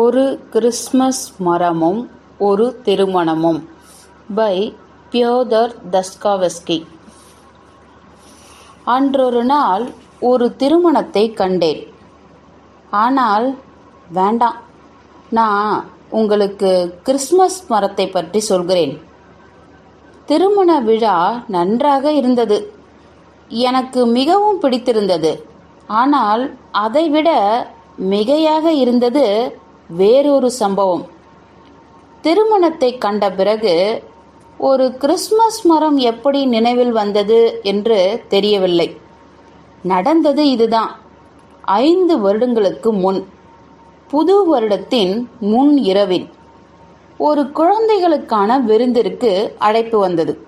ஒரு கிறிஸ்மஸ் மரமும் ஒரு திருமணமும். By Fyodor Dostoevsky. அன்றொரு நாள் ஒரு திருமணத்தை கண்டேன். ஆனால் வேண்டாம். நான் உங்களுக்கு கிறிஸ்மஸ் மரத்தை பற்றி சொல்கிறேன். திருமண விழா நன்றாக இருந்தது. எனக்கு மிகவும் பிடித்திருந்தது. ஆனால் அதைவிட மிகையாக இருந்தது வேறொரு சம்பவம். திருமணத்தை கண்ட பிறகு ஒரு கிறிஸ்மஸ் மரம் எப்படி நினைவில் வந்தது என்று தெரியவில்லை. நடந்தது இதுதான். ஐந்து வருடங்களுக்கு முன் புது வருடத்தின் முன் இரவில் ஒரு குழந்தைகளுக்கான விருந்திற்கு அழைப்பு வந்தது.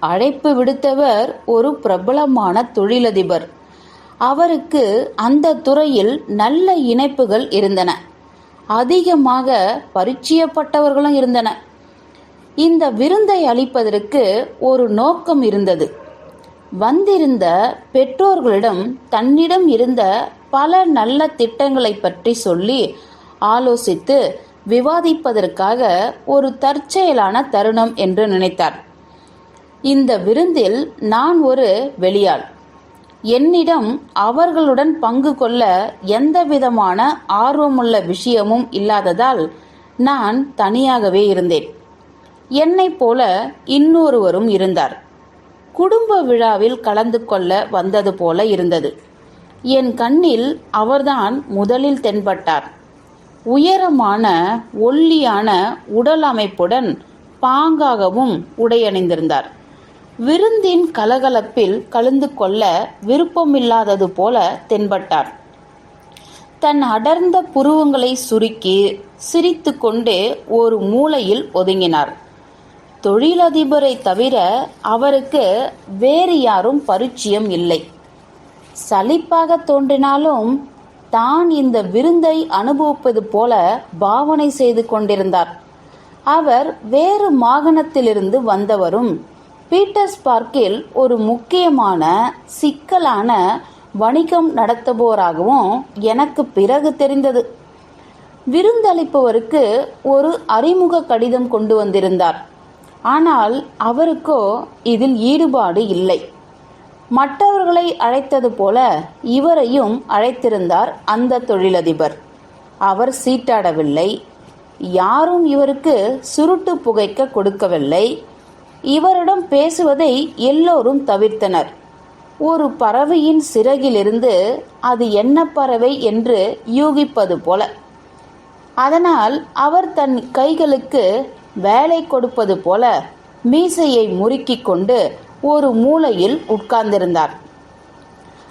அழைப்பு விடுத்தவர் ஒரு பிரபலமான தொழிலதிபர். அவருக்கு அந்த துறையில் நல்ல இணைப்புகள் இருந்தன. அதிகமாக பரிச்சயப்பட்டவர்களும் இருந்தன. இந்த விருந்தை அளிப்பதற்கு ஒரு நோக்கம் இருந்தது. வந்திருந்த பெற்றோர்களிடம் தன்னிடம் இருந்த பல நல்ல திட்டங்களை பற்றி சொல்லி ஆலோசித்து விவாதிப்பதற்காக ஒரு தற்செயலான தருணம் என்று நினைத்தார். இந்த விருந்தில் நான் ஒரு வெளியாள். என்னிடம் அவர்களுடன் பங்கு கொள்ள எந்தவிதமான ஆர்வமுள்ள விஷயமும் இல்லாததால் நான் தனியாகவே இருந்தேன். என்னைப் போல இன்னொருவரும் இருந்தார். குடும்ப விழாவில் கலந்து கொள்ள வந்தது போல இருந்தது. என் கண்ணில் அவர்தான் முதலில் தென்பட்டார். உயரமான ஒல்லியான உடல் அமைப்புடன் பாங்காகவும் உடையணிந்திருந்தார். விருந்தின் கலகலப்பில் கலந்து கொள்ள விருப்பமில்லாதது போல தென்பட்டார். தன் அடர்ந்த புருவங்களை சுருக்கி சிரித்துக்கொண்டு ஒரு மூலையில் ஒதுங்கினார். தொழிலதிபரை தவிர அவருக்கு வேறு யாரும் பரிச்சயம் இல்லை. சலிப்பாக தோன்றினாலும் தான் இந்த விருந்தை அனுபவிப்பது போல பாவனை செய்து கொண்டிருந்தார். அவர் வேறு மாகாணத்திலிருந்து வந்தவரும் பீட்டர்ஸ்பர்க்கில் ஒரு முக்கியமான சிக்கலான வணிகம் நடத்துபவராகவும் எனக்கு பிறகு தெரிந்தது. விருந்தளிப்பவருக்கு ஒரு அறிமுக கடிதம் கொண்டு வந்திருந்தார். ஆனால் அவருக்கோ இதில் ஈடுபாடு இல்லை. மற்றவர்களை அழைத்தது போல இவரையும் அழைத்திருந்தார் அந்த தொழிலதிபர். அவர் சீட்டாடவில்லை. யாரும் இவருக்கு சுருட்டு புகைக்க கொடுக்கவில்லை. இவரிடம் பேசுவதை எல்லோரும் தவிர்த்தனர். ஒரு பறவையின் சிறகிலிருந்து அது என்ன பறவை என்று யூகிப்பது போல. அதனால் அவர் தன் கைகளுக்கு வேலை கொடுப்பது போல மீசையை முறுக்கிக் கொண்டு ஒரு மூலையில் உட்கார்ந்திருந்தார்.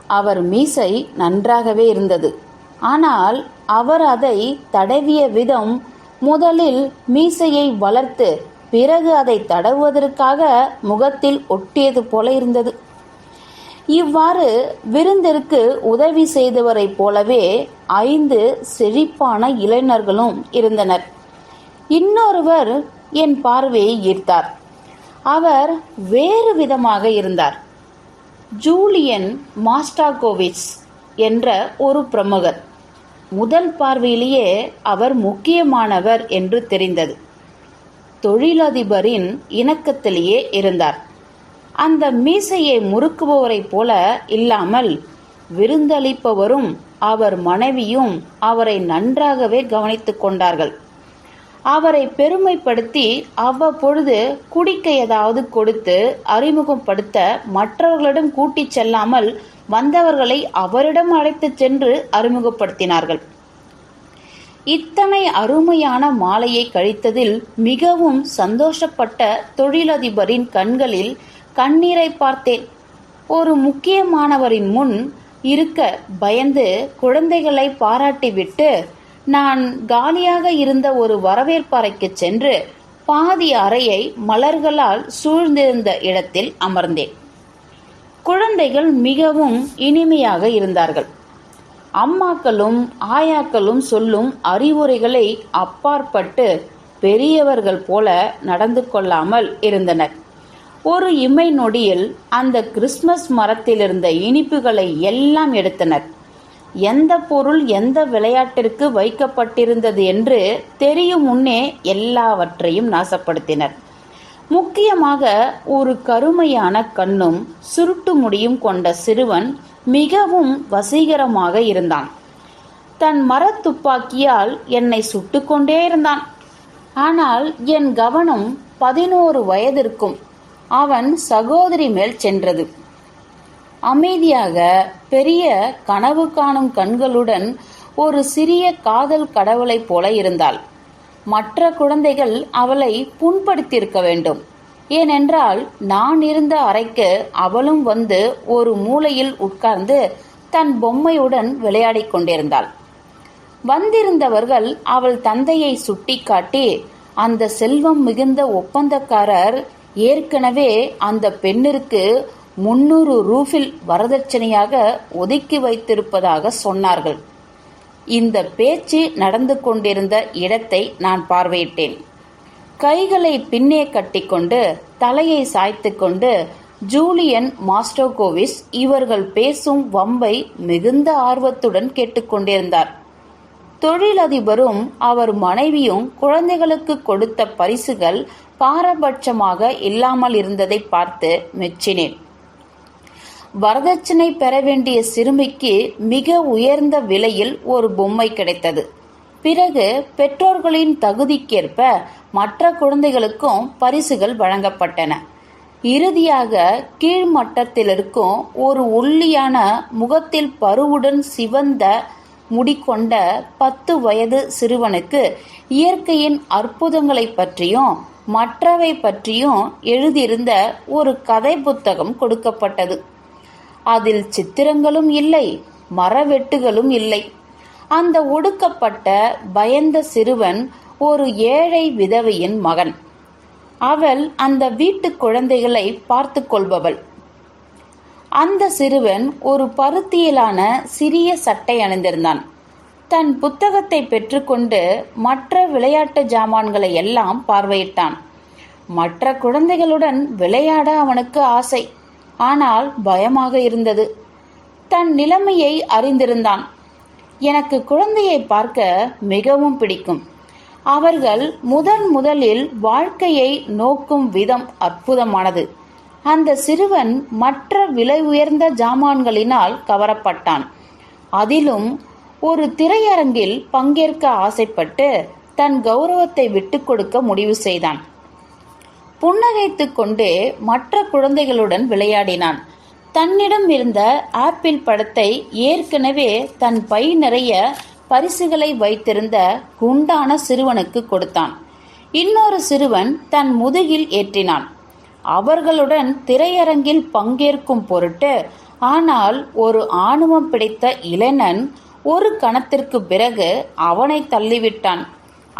அவர் மீசை நன்றாகவே இருந்தது. ஆனால் அவர் அதை தடவிய விதம் முதலில் மீசையை வளர்த்து பிறகு அதை தடவுவதற்காக முகத்தில் ஒட்டியது போல இருந்தது. இவ்வாறு விருந்திற்கு உதவி செய்தவரைப் போலவே ஐந்து செழிப்பான இளைஞர்களும் இருந்தனர். இன்னொருவர் என் பார்வையை ஈர்த்தார். அவர் வேறு விதமாக இருந்தார். ஜூலியன் மாஸ்டாகோவிச் என்ற ஒரு பிரமுகர். முதல் பார்வையிலேயே அவர் முக்கியமானவர் என்று தெரிந்தது. தொழிலதிபரின் இணக்கத்திலேயே இருந்தார். அந்த மீசையை முறுக்குபவரைப் போல இல்லாமல் விருந்தளிப்பவரும் அவர் மனைவியும் அவரை நன்றாகவே கவனித்துக் கொண்டார்கள். அவரை பெருமைப்படுத்தி அவ்வப்பொழுது குடிக்க ஏதாவது கொடுத்து அறிமுகப்படுத்த மற்றவர்களிடம் கூட்டிச் செல்லாமல் வந்தவர்களை அவரிடம் அழைத்துச் சென்று அறிமுகப்படுத்தினார்கள். இத்தனை அருமையான மாலையை கழித்ததில் மிகவும் சந்தோஷப்பட்ட தொழிலதிபரின் கண்களில் கண்ணீரை பார்த்தேன். ஒரு முக்கியமானவரின் முன் இருக்க பயந்து குழந்தைகளை பாராட்டிவிட்டு நான் காலியாக இருந்த ஒரு வரவேற்பறைக்கு சென்று பாதி அறையை மலர்களால் சூழ்ந்திருந்த இடத்தில் அமர்ந்தேன். குழந்தைகள் மிகவும் இனிமையாக இருந்தார்கள். அம்மாக்களும் ஆயாக்களும் சொல்லும் அறிவுரைகளை அப்பாற்பட்டு பெரியவர்கள் போல நடந்து கொள்ளாமல் இருந்தனர். ஒரு இமை நொடியில் அந்த கிறிஸ்மஸ் மரத்திலிருந்த இனிப்புகளை எல்லாம் எடுத்தனர். எந்த பொருள் எந்த விளையாட்டிற்கு வைக்கப்பட்டிருந்தது என்று தெரியும் முன்னே எல்லாவற்றையும் நாசப்படுத்தினர். முக்கியமாக ஒரு கருமையான கண்ணும் சுருட்டு முடியும் கொண்ட சிறுவன் மிகவும் வசீகரமாக இருந்தான். தன் மரத்துப்பாக்கியால் என்னை சுட்டுக்கொண்டே இருந்தான். ஆனால் என் கவனம் பதினோரு வயதிற்கும் அவன் சகோதரி மேல் சென்றது. அமைதியாக பெரிய கனவு காணும் கண்களுடன் ஒரு சிறிய காதல் கடவுளைப் போல இருந்தாள். மற்ற குழந்தைகள் அவளை புண்படுத்தியிருக்க வேண்டும். ஏனென்றால் நான் இருந்த அறைக்கு அவளும் வந்து ஒரு மூலையில் உட்கார்ந்து தன் பொம்மையுடன் விளையாடிக் கொண்டிருந்தாள். வந்திருந்தவர்கள் அவள் தந்தையை சுட்டிக்காட்டி அந்த செல்வம் மிகுந்த ஒப்பந்தக்காரர் ஏற்கனவே அந்த பெண்ணிற்கு முன்னூறு ரூபில் வரதட்சணையாக ஒதுக்கி வைத்திருப்பதாக சொன்னார்கள். இந்த பேச்சு நடந்து கொண்டிருந்த இடத்தை நான் பார்வையிட்டேன். கைகளை பின்னே கட்டிக்கொண்டு தலையை சாய்த்துக்கொண்டு ஜூலியன் மாஸ்டோகோவிஸ் இவர்கள் பேசும் வம்பை மிகுந்த ஆர்வத்துடன் கேட்டுக்கொண்டிருந்தார். தொழிலதிபரும் அவர் மனைவியும் குழந்தைகளுக்கு கொடுத்த பரிசுகள் பாரபட்சமாக இல்லாமல் இருந்ததை பார்த்து மெச்சினேன். வரதட்சணை பெற வேண்டிய சிறுமிக்கு மிக உயர்ந்த விலையில் ஒரு பொம்மை கிடைத்தது. பிறகு பெற்றோர்களின் தகுதிக்கேற்ப மற்ற குழந்தைகளுக்கும் பரிசுகள் வழங்கப்பட்டன. இறுதியாக கீழ்மட்டத்தில் இருக்கும் ஒரு ஒல்லியான முகத்தில் பருவுடன் சிவந்த முடிக்கொண்ட பத்து வயது சிறுவனுக்கு இயற்கையின் அற்புதங்களை பற்றியும் மற்றவை பற்றியும் எழுதியிருந்த ஒரு கதை புத்தகம் கொடுக்கப்பட்டது. அதில் சித்திரங்களும் இல்லை மரவெட்டுகளும் இல்லை. அந்த ஒடுக்கப்பட்ட பயந்த சிறுவன் ஒரு ஏழை விதவையின் மகன். அவள் அந்த வீட்டு குழந்தைகளை பார்த்து கொள்பவள். அந்த சிறுவன் ஒரு பருத்தியிலான சிறிய சட்டை அணிந்திருந்தான். தன் புத்தகத்தை பெற்றுக்கொண்டு மற்ற விளையாட்டு ஜாமான்களை எல்லாம் பார்வையிட்டான். மற்ற குழந்தைகளுடன் விளையாட அவனுக்கு ஆசை. ஆனால் பயமாக இருந்தது. தன் நிலைமையை அறிந்திருந்தான். எனக்கு குழந்தையை பார்க்க மிகவும் பிடிக்கும். அவர்கள் முதன் முதலில் வாழ்க்கையை நோக்கும் விதம் அற்புதமானது. அந்த சிறுவன் மற்ற விலை உயர்ந்த ஜாமான்களினால் கவரப்பட்டான். அதிலும் ஒரு திரையரங்கில் பங்கேற்க ஆசைப்பட்டு தன் கௌரவத்தை விட்டுக்கொடுக்க முடிவு செய்தான். புன்னகைத்துக் கொண்டே மற்ற குழந்தைகளுடன் விளையாடினான். தன்னிடம் இருந்த ஆப்பிள் படத்தை ஏற்கனவே தன் பை நிறைய பரிசுகளை வைத்திருந்த குண்டான சிறுவனுக்கு கொடுத்தான். இன்னொரு சிறுவன் தன் முதுகில் ஏற்றினான். அவர்களுடன் திரையரங்கில் பங்கேற்கும் பொருட்டு ஆனால் ஒரு ஆணுவம் பிடித்த இளைஞன் ஒரு கணத்திற்கு பிறகு அவனை தள்ளிவிட்டான்.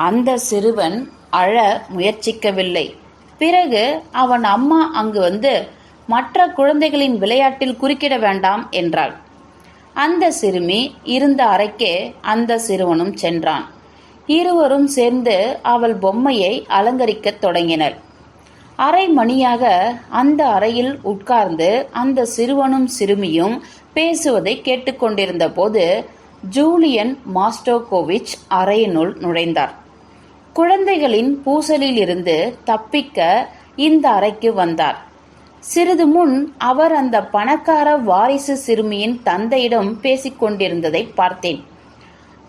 அந்த சிறுவன் அழ முயற்சிக்கவில்லை. பிறகு அவன் அம்மா அங்கு வந்து மற்ற குழந்தைகளின் விளையாட்டில் குறுக்கிட வேண்டாம் என்றாள். அந்த சிறுமி இருந்த அறைக்கே அந்த சிறுவனும் சென்றான். இருவரும் சேர்ந்து அவள் பொம்மையை அலங்கரிக்கத் தொடங்கினர். அரை மணியாக அந்த அறையில் உட்கார்ந்து அந்த சிறுவனும் சிறுமியும் பேசுவதை கேட்டுக்கொண்டிருந்த போது ஜூலியன் மாஸ்டோகோவிச் அறையினுள் நுழைந்தார். குழந்தைகளின் பூசலிலிருந்து தப்பிக்க இந்த அறைக்கு வந்தார். சிறிது முன் அவர் அந்த பணக்கார வாரிசு சிறுமியின் தந்தையிடம் பேசிக்கொண்டிருந்ததை பார்த்தேன்.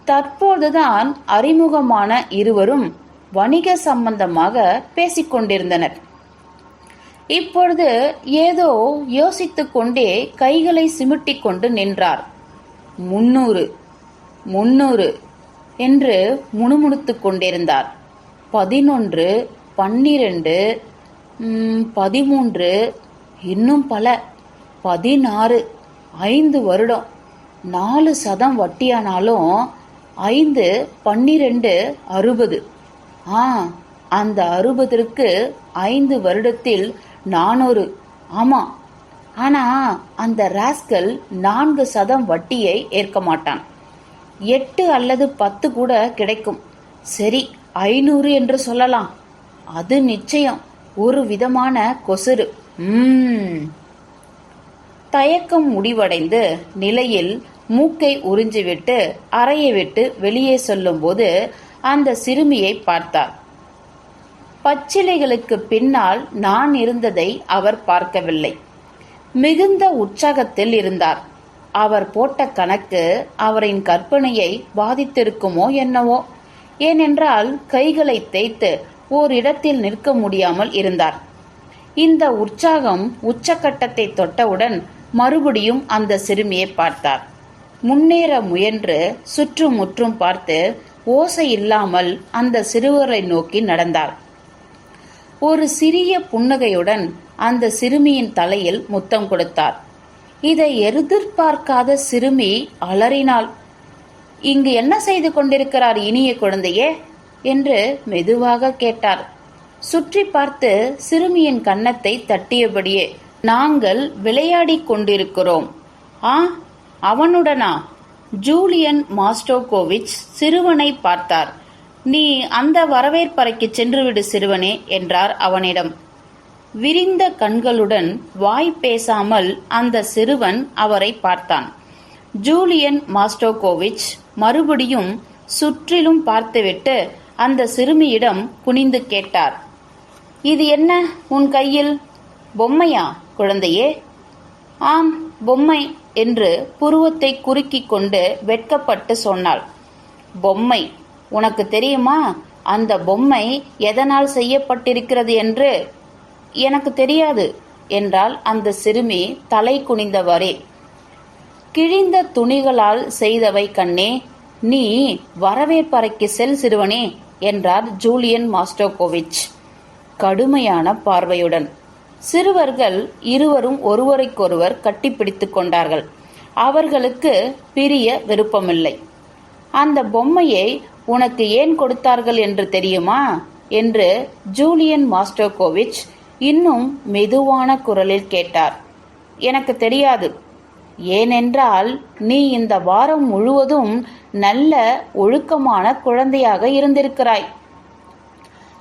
தற்போதுதான் அறிமுகமான இருவரும் வணிக சம்பந்தமாக பேசிக் கொண்டிருந்தனர். இப்பொழுது ஏதோ யோசித்துக் கொண்டே கைகளை சிமிட்டிக் கொண்டு நின்றார். முன்னூறு முன்னூறு என்று முணுமுணுத்துக் கொண்டிருந்தார். பதினொன்று பன்னிரண்டு பதிமூன்று இன்னும் பல. பதினாறு ஐந்து வருடம். நாலு சதம் வட்டியானாலும் ஐந்து பன்னிரெண்டு அறுபது. ஆ அந்த அறுபதற்கு ஐந்து வருடத்தில் நானூறு. ஆமாம் ஆனா அந்த ராஸ்கல் நான்கு சதம் வட்டியை ஏற்க மாட்டான். எட்டு அல்லது பத்து கூட கிடைக்கும். சரி ஐநூறு என்று சொல்லலாம். அது நிச்சயம். ஒரு விதமான கொசுறு. தயக்கம் முடிவடைந்து நிலையில் மூக்கை உறிஞ்சிவிட்டு அறையை விட்டு வெளியே சொல்லும்போது அந்த சிறுமியை பார்த்தார் பச்சிலைகளுக்கு பின்னால் நான் இருந்ததை அவர் பார்க்கவில்லை. மிகுந்த உற்சாகத்தில் இருந்தார். அவர் போட்ட கணக்கு அவரின் கற்பனையை பாதித்திருக்குமோ என்னவோ. ஏனென்றால் கைகளை தேய்த்து ஓரிடத்தில் நிற்க முடியாமல் இருந்தார். இந்த உற்சாகம் உச்சக்கட்டத்தை தொட்டவுடன் மறுபடியும் அந்த சிறுமியை பார்த்தார். முன்னேற முயன்று சுற்றுமுற்றும் பார்த்து ஓசை இல்லாமல் அந்த சிறுவரை நோக்கி நடந்தார். ஒரு சிறிய புன்னகையுடன் அந்த சிறுமியின் தலையில் முத்தம் கொடுத்தார். இதை எதிர்பார்க்காத சிறுமி அலறினாள். இங்கு என்ன செய்து கொண்டிருக்கிறார் இனிய குழந்தையே? என்று மெதுவாக கேட்டார். சுற்றி பார்த்து சிறுமியின் கன்னத்தை தட்டியபடியே நாங்கள் விளையாடிக் கொண்டிருக்கிறோம். ஆ அவனுடனா? ஜூலியன் மாஸ்டோகோவிச் சிறுவனை பார்த்தார். நீ அந்த வரவேற்பறைக்கு சென்றுவிடு சிறுவனே என்றார் அவனிடம். விரிந்த கண்களுடன் வாய் பேசாமல் அந்த சிறுவன் அவரை பார்த்தான். ஜூலியன் மாஸ்டோகோவிச் மறுபடியும் சுற்றிலும் பார்த்துவிட்டு அந்த சிறுமியிடம் குனிந்து கேட்டார். இது என்ன உன் கையில்? பொம்மையா குழந்தையே? ஆம் பொம்மை என்று புருவத்தை குறுக்கிக் கொண்டு வெட்கப்பட்டு சொன்னாள். பொம்மை உனக்கு தெரியுமா? அந்த பொம்மை எதனால் செய்யப்பட்டிருக்கிறது என்று? எனக்கு தெரியாது என்றால் அந்த சிறுமி தலை குனிந்தவரே. கிழிந்த துணிகளால் செய்தவை கண்ணே நீ வரவேற்பறைக்கு செல் சிறுவனே என்றார் ஜூலியன் மாஸ்டோகோவிச். கடுமையான பார்வையுடன். சிறுவர்கள் இருவரும் ஒருவரைக்கொருவர் கட்டிப்பிடித்துக் கொண்டார்கள். அவர்களுக்கு பிரிய விருப்பமில்லை. அந்த பொம்மையை உனக்கு ஏன் கொடுத்தார்கள் என்று தெரியுமா? என்று ஜூலியன் மாஸ்டோகோவிச் இன்னும் மெதுவான குரலில் கேட்டார். எனக்கு தெரியாது. ஏனென்றால் நீ இந்த வாரம் முழுவதும் நல்ல ஒழுக்கமான குழந்தையாக இருந்திருக்கிறாய்.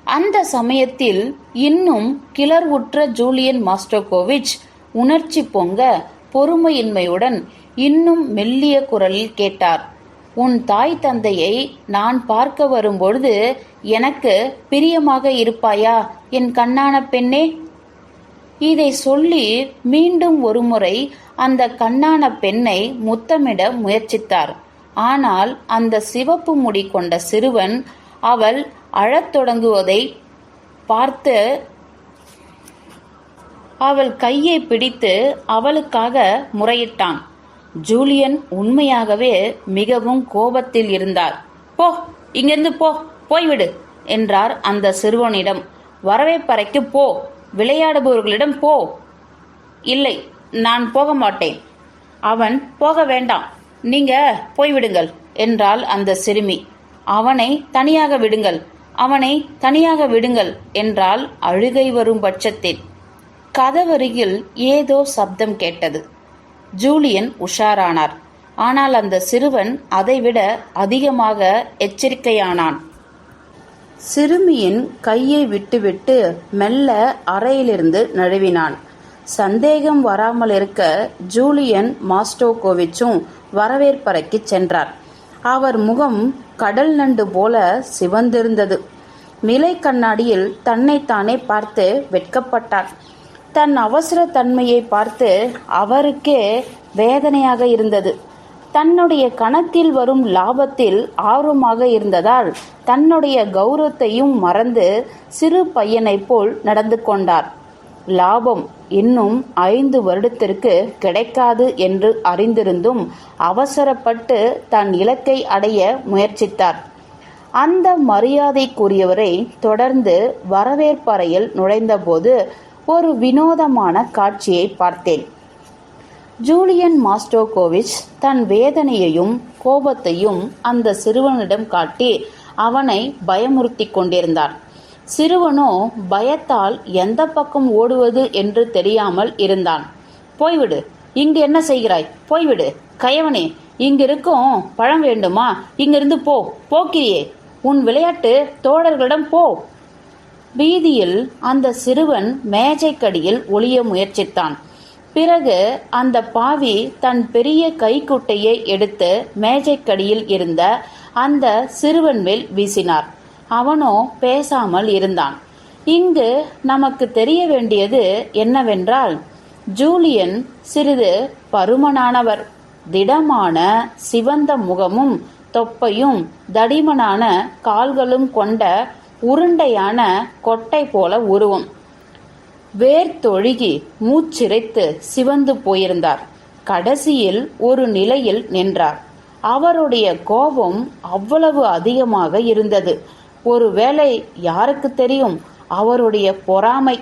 அந்த சமயத்தில் இன்னும் கிளர்வுற்ற ஜூலியன் மாஸ்டோகோவிச் உணர்ச்சி பொங்க பொறுமையின்மையுடன் இன்னும் மெல்லிய குரலில் கேட்டார் உன் தாய் தந்தையை நான் பார்க்க வரும்பொழுது எனக்கு பிரியமாக இருப்பாயா? என் கண்ணான பெண்ணே. இதை சொல்லி மீண்டும் ஒருமுறை அந்த கண்ணான பெண்ணை முத்தமிட முயற்சித்தார். ஆனால் அந்த சிவப்பு முடி கொண்ட சிறுவன் அவள் அழத் தொடங்குவதை பார்த்து அவள் கையை பிடித்து அவளுக்காக முறையிட்டான். ஜூலியன் உண்மையாகவே மிகவும் கோபத்தில் இருந்தார். போ இங்கிருந்து போ போய்விடு என்றார் அந்த சிறுவனிடம். வரவேற்பறைக்கு போ விளையாடுபவர்களிடம் போ. இல்லை நான் போக மாட்டேன். அவன் போக வேண்டாம் நீங்க போய்விடுங்கள் என்றாள் அந்த சிறுமி. அவனை தனியாக விடுங்கள் அவனை தனியாக விடுங்கள் என்றால் அழுகை வரும் பட்சத்தில். கதவருகில் ஏதோ சப்தம் கேட்டது. ஜூலியன் உஷாரானார். ஆனால் அந்த சிறுவன் அதைவிட அதிகமாக எச்சரிக்கையானான். சிறுமியின் கையை விட்டுவிட்டு மெல்ல அறையிலிருந்து நழுவினான். சந்தேகம் வராமல் இருக்க ஜூலியன் மாஸ்டோகோவிச்சும் வரவேற்பறைக்கு சென்றார். அவர் முகம் கடல் நண்டு போல சிவந்திருந்தது. நிலை கண்ணாடியில் தன்னைத்தானே பார்த்து வெட்கப்பட்டார். தன் அவசர தன்மையை பார்த்து அவருக்கே வேதனையாக இருந்தது. தன்னுடைய கணத்தில் வரும் லாபத்தில் ஆர்வமாக இருந்ததால் தன்னுடைய கௌரவத்தையும் மறந்து சிறு பையனைப் போல் நடந்து கொண்டார். லாபம் இன்னும் ஐந்து வருடத்திற்கு கிடைக்காது என்று அறிந்திருந்தும் அவசரப்பட்டு தன் இலக்கை அடைய முயற்சித்தார். அந்த மரியாதைக்குரியவரை தொடர்ந்து வரவேற்பறையில் நுழைந்தபோது ஒரு வினோதமான காட்சியை பார்த்தேன். ஜூலியன் மாஸ்டோகோவிச் தன் வேதனையையும் கோபத்தையும் அந்த சிறுவனிடம் காட்டி அவனை பயமுறுத்தி கொண்டிருந்தார். சிறுவனோ பயத்தால் எந்த பக்கம் ஓடுவது என்று தெரியாமல் இருந்தான். போய்விடு. இங்கு என்ன செய்கிறாய்? போய்விடு. கயவனே இங்கிருக்கும் பழம் வேண்டுமா? இங்கிருந்து போ. போக்கிரியே. உன் விளையாட்டு தோழர்களிடம் போ. வீதியில் அந்த சிறுவன் மேஜைக்கடியில் ஒளிய முயற்சித்தான். பிறகு அந்த பாவி தன் பெரிய கைக்குட்டையை எடுத்து மேஜைக்கடியில் இருந்த அந்த சிறுவன் மேல் வீசினார். அவனோ பேசாமல் இருந்தான். இங்கு நமக்கு தெரிய வேண்டியது என்னவென்றால் ஜூலியன் சிறிது பருமனானவர். திடமான சிவந்த முகமும் தொப்பையும் தடிமனான கால்களும் கொண்ட உருண்டையான கொட்டை போல உருவம். வேர்த்தொழுகி மூச்சிறைத்து சிவந்து போயிருந்தார். கடைசியில் ஒரு நிலையில் நின்றார். அவருடைய கோபம் அவ்வளவு அதிகமாக இருந்தது. ஒருவேளை யாருக்கு தெரியும் அவருடைய பொறாமை?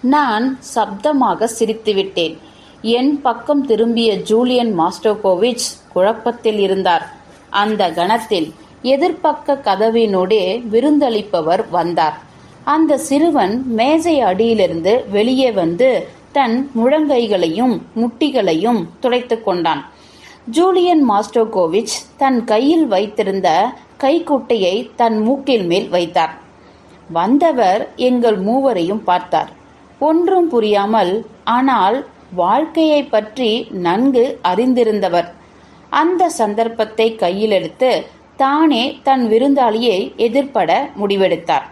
நான் சப்தமாக சிரித்துவிட்டேன். என் பக்கம் திரும்பிய ஜூலியன் மாஸ்டோகோவிச் குழப்பத்தில் இருந்தார். அந்த கணத்தில் எதிர்ப்பக்க கதவினூடே விருந்தளிப்பவர் வந்தார். அந்த சிறுவன் மேஜை அடியிலிருந்து வெளியே வந்து தன் முழங்கைகளையும் முட்டிகளையும் துடைத்து கொண்டான். ஜூலியன் மாஸ்டோகோவிச் தன் கையில் வைத்திருந்த கைக்குட்டையை தன் மூக்கில் மேல் வைத்தார். வந்தவர் எங்கள் மூவரையும் பார்த்தார். ஒன்றும் புரியாமல் ஆனால் வாழ்க்கையை பற்றி நன்கு அறிந்திருந்தவர். அந்த சந்தர்ப்பத்தை கையில் எடுத்து தானே தன் விருந்தாளியை எதிர்ப்பட முடிவெடுத்தார்.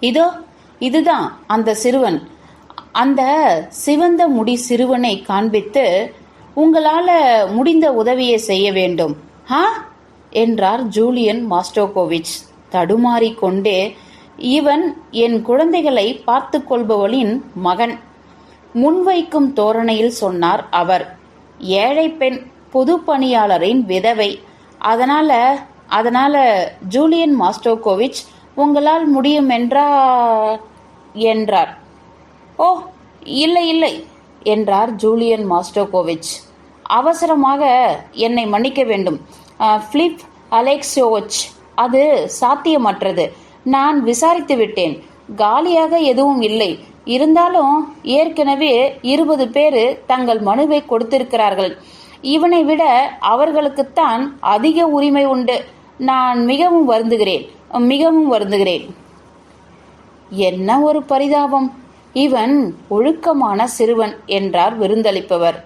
இதோ இதுதான் அந்த சிறுவன். அந்த சிவந்த முடி சிறுவனை காண்பித்து உங்களால முடிந்த உதவியை செய்ய வேண்டும். ஆ? என்றார் ஜூலியன் மாஸ்டோகோவிச். தடுமாறிக்கொண்டே இவன் என் குழந்தைகளை பார்த்து கொள்பவளின் மகன். முன்வைக்கும் தோரணையில் சொன்னார் அவர். ஏழை பெண் பொது பணியாளரின் விதவை. அதனால அதனால ஜூலியன் மாஸ்டோகோவிச் உங்களால் முடியும் என்றா என்றார். ஓ இல்லை இல்லை என்றார் ஜூலியன் மாஸ்டோகோவிச். அவசரமாக என்னை மன்னிக்க வேண்டும். அஹ், அலெக்ஸோச் அது சாத்தியமற்றது. நான் விசாரித்து விட்டேன். காலியாக எதுவும் இல்லை. இருந்தாலும் ஏற்கனவே இருபது பேர் தங்கள் மனுவை கொடுத்திருக்கிறார்கள். இவனை விட அவர்களுக்குத்தான் அதிக உரிமை உண்டு. நான் மிகவும் வருந்துகிறேன். மிகவும் வருந்துகிறேன். என்ன ஒரு பரிதாபம். இவன் ஒழுக்கமான சிறுவன் என்றார் விருந்தளிப்பவர்.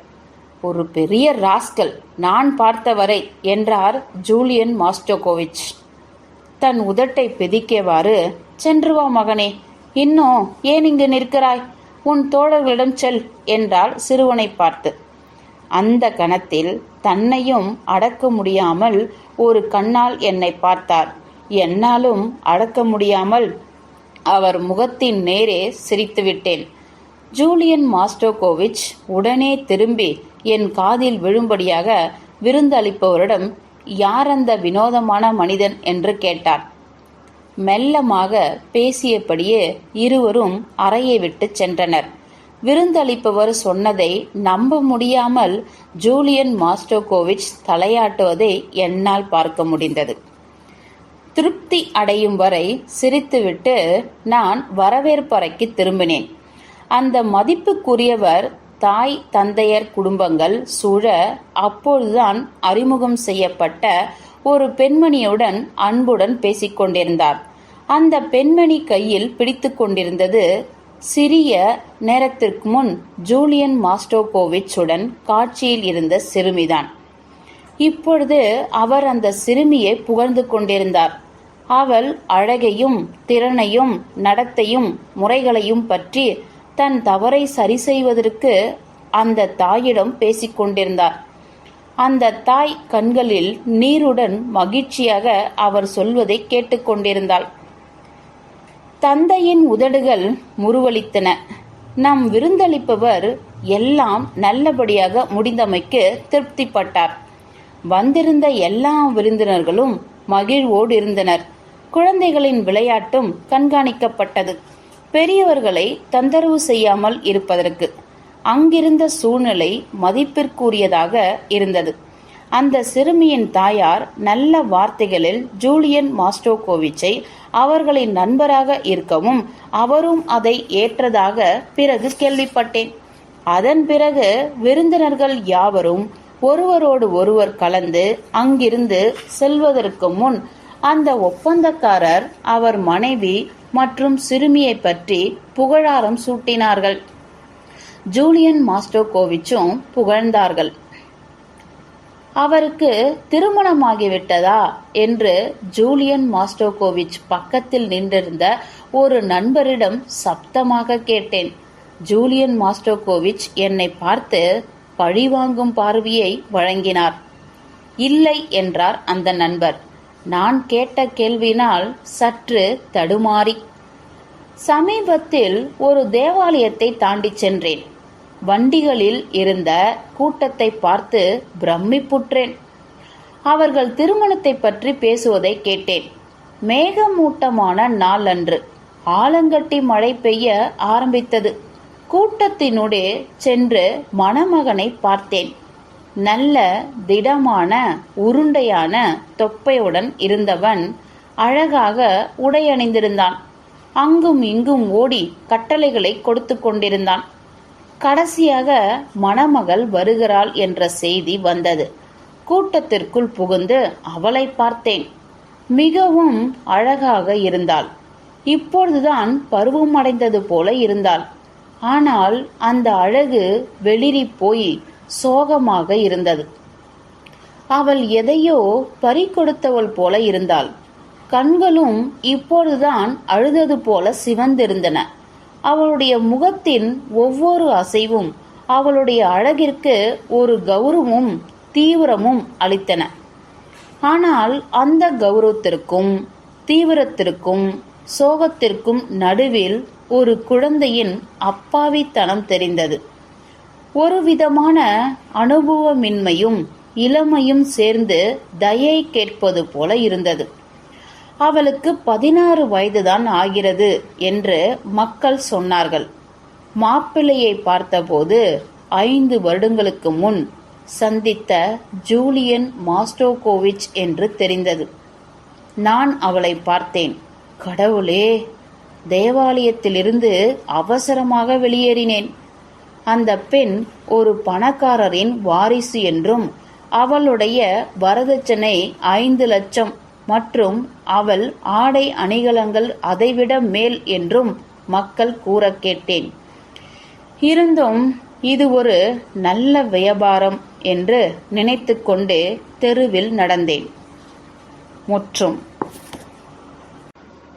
ஒரு பெரிய ராஸ்கல் நான் பார்த்தவரை என்றார் ஜூலியன் மாஸ்டோகோவிச். தன் உதட்டை பிதிக்கவாறு சென்று வா மகனே இன்னும் ஏன் இங்கு நிற்கிறாய்? உன் தோழர்களிடம் செல் என்றாள் சிறுவனை பார்த்து. அந்த கணத்தில் தன்னையும் அடக்க முடியாமல் ஒரு கண்ணால் என்னை பார்த்தார். என்னாலும் அடக்க முடியாமல் அவர் முகத்தின் நேரே சிரித்துவிட்டேன். ஜூலியன் மாஸ்டோகோவிச் உடனே திரும்பி என் காதில் விழும்படியாக விருந்தளிப்பவரிடம் யார் அந்த வினோதமான மனிதன்? என்று கேட்டார். மெல்லமாக பேசியபடியே இருவரும் அறையை விட்டு சென்றனர். விருந்தளிப்பவர் சொன்னதை நம்ப முடியாமல் ஜூலியன் மாஸ்டோகோவிச் தலையாட்டுவதை என்னால் பார்க்க முடிந்தது. திருப்தி அடையும் வரை சிரித்துவிட்டு நான் வரவேற்பறைக்கு திரும்பினேன். அந்த மதிப்புக்குரியவர் தாய் தந்தையர் குடும்பங்கள் சூழ அப்பொழுதுதான் அறிமுகம் செய்யப்பட்ட ஒரு பெண்மணியுடன் அன்புடன் பேசிக்கொண்டிருந்தார் அந்த பெண்மணி கையில் பிடித்து கொண்டிருந்தது சிறிய நேரத்திற்கு முன் ஜூலியன் மாஸ்டோகோவிச்சுடன் காட்சியில் இருந்த சிறுமிதான். இப்பொழுது அவர் அந்த சிறுமியை புகழ்ந்து கொண்டிருந்தார். அவள் அழகையும் திறனையும் நடத்தையும் முறைகளையும் பற்றி தன் தவறை சரி செய்வதற்கு அந்த தாயிடம் பேசிக் கொண்டிருந்தார். அந்த தாய் கண்களில் நீருடன் மகிழ்ச்சியாக அவர் சொல்வதை கேட்டுக்கொண்டிருந்தாள் தந்தையின் உதடுகள் முருவளித்தன நம் விருந்தளிப்பவர் எல்லாம் நல்லபடியாக முடிந்தமைக்கு திருப்திப்பட்டார். வந்திருந்த எல்லா விருந்தினர்களும் மகிழ்வோடு இருந்தனர் குழந்தைகளின் விளையாட்டும் கண்காணிக்கப்பட்டது. பெரியவர்களை தொந்தரவு செய்யாமல் இருப்பதற்கு அங்கிருந்த சூழ்நிலை மதிப்பிற்குரியதாக இருந்தது. அந்த சிறுமியின் தாயார் நல்ல வார்த்தைகளில் ஜூலியன் மாஸ்டோகோவிச்சை அவர்களின் நண்பராக இருக்கவும் அவரும் அதை ஏற்றதாக பிறகு கேள்விப்பட்டேன். அதன் பிறகு விருந்தினர்கள் யாவரும் ஒருவரோடு ஒருவர் கலந்து அங்கிருந்து செல்வதற்கு முன் அந்த ஒப்பந்தக்காரர் அவர் மனைவி மற்றும் சிறுமியை பற்றி புகழாரம் சூட்டினார்கள். ஜூலியன் மாஸ்டோகோவிச்சும் புகழ்ந்தார்கள். அவருக்கு திருமணமாகிவிட்டதா என்று ஜூலியன் மாஸ்டோகோவிச் பக்கத்தில் நின்றிருந்த ஒரு நண்பரிடம் சப்தமாக கேட்டேன். ஜூலியன் மாஸ்டோகோவிச் என்னை பார்த்து பழிவாங்கும் பார்வையை வழங்கினார். இல்லை என்றார் அந்த நண்பர். நான் கேட்ட கேள்வினால் சற்று தடுமாறி சமீபத்தில் ஒரு தேவாலயத்தை தாண்டிச் சென்றேன். வண்டிகளில் இருந்த கூட்டத்தை பார்த்து பிரமிப்புற்றேன். அவர்கள் திருமணத்தை பற்றி பேசுவதை கேட்டேன். மேகமூட்டமான நாள் அன்று ஆலங்கட்டி மழை பெய்ய ஆரம்பித்தது. கூட்டத்தினுடே சென்று மணமகனை பார்த்தேன். நல்ல திடமான உருண்டையான தொப்பையுடன் இருந்தவன் அழகாக உடை அணிந்திருந்தான் அங்கும் இங்கும் ஓடி கட்டளைகளை கொடுத்து கொண்டிருந்தான். கடைசியாக மணமகள் வருகிறாள் என்ற செய்தி வந்தது. கூட்டத்திற்குள் புகுந்து அவளை பார்த்தேன். மிகவும் அழகாக இருந்தாள். இப்பொழுதுதான் பருவம் அடைந்தது போல இருந்தாள். ஆனால் அந்த அழகு வெளிரி போய் சோகமாக இருந்தது. அவள் எதையோ பறிகொடுத்தவள் போல இருந்தாள். கண்களும் இப்பொழுதுதான் அழுதது போல சிவந்திருந்தன. அவளுடைய முகத்தின் ஒவ்வொரு அசைவும் அவளுடைய அழகிற்கு ஒரு கௌரவமும் தீவிரமும் அளித்தன. ஆனால் அந்த கௌரவத்திற்கும் தீவிரத்திற்கும் சோகத்திற்கும் நடுவில் ஒரு குழந்தையின் அப்பாவித்தனம் தெரிந்தது. ஒரு விதமான அனுபவமின்மையும் இளமையும் சேர்ந்து தயை கேட்பது போல இருந்தது. அவளுக்கு பதினாறு வயதுதான் ஆகிறது என்று மக்கள் சொன்னார்கள். மாப்பிள்ளையை பார்த்தபோது ஐந்து வருடங்களுக்கு முன் சந்தித்த ஜூலியன் மாஸ்டோகோவிச் என்று தெரிந்தது. நான் அவளை பார்த்தேன். கடவுளே தேவாலயத்திலிருந்து அவசரமாக வெளியேறினேன். அந்த பெண் ஒரு பணக்காரரின் வாரிசு என்றும் அவளுடைய வரதட்சணை ஐந்து லட்சம் மற்றும் அவள் ஆடை அணிகலங்கள் அதைவிட மேல் என்றும் மக்கள் கூற கேட்டேன். இருந்தும் இது ஒரு நல்ல வியாபாரம் என்று நினைத்துக்கொண்டு தெருவில் நடந்தேன். முற்றும்.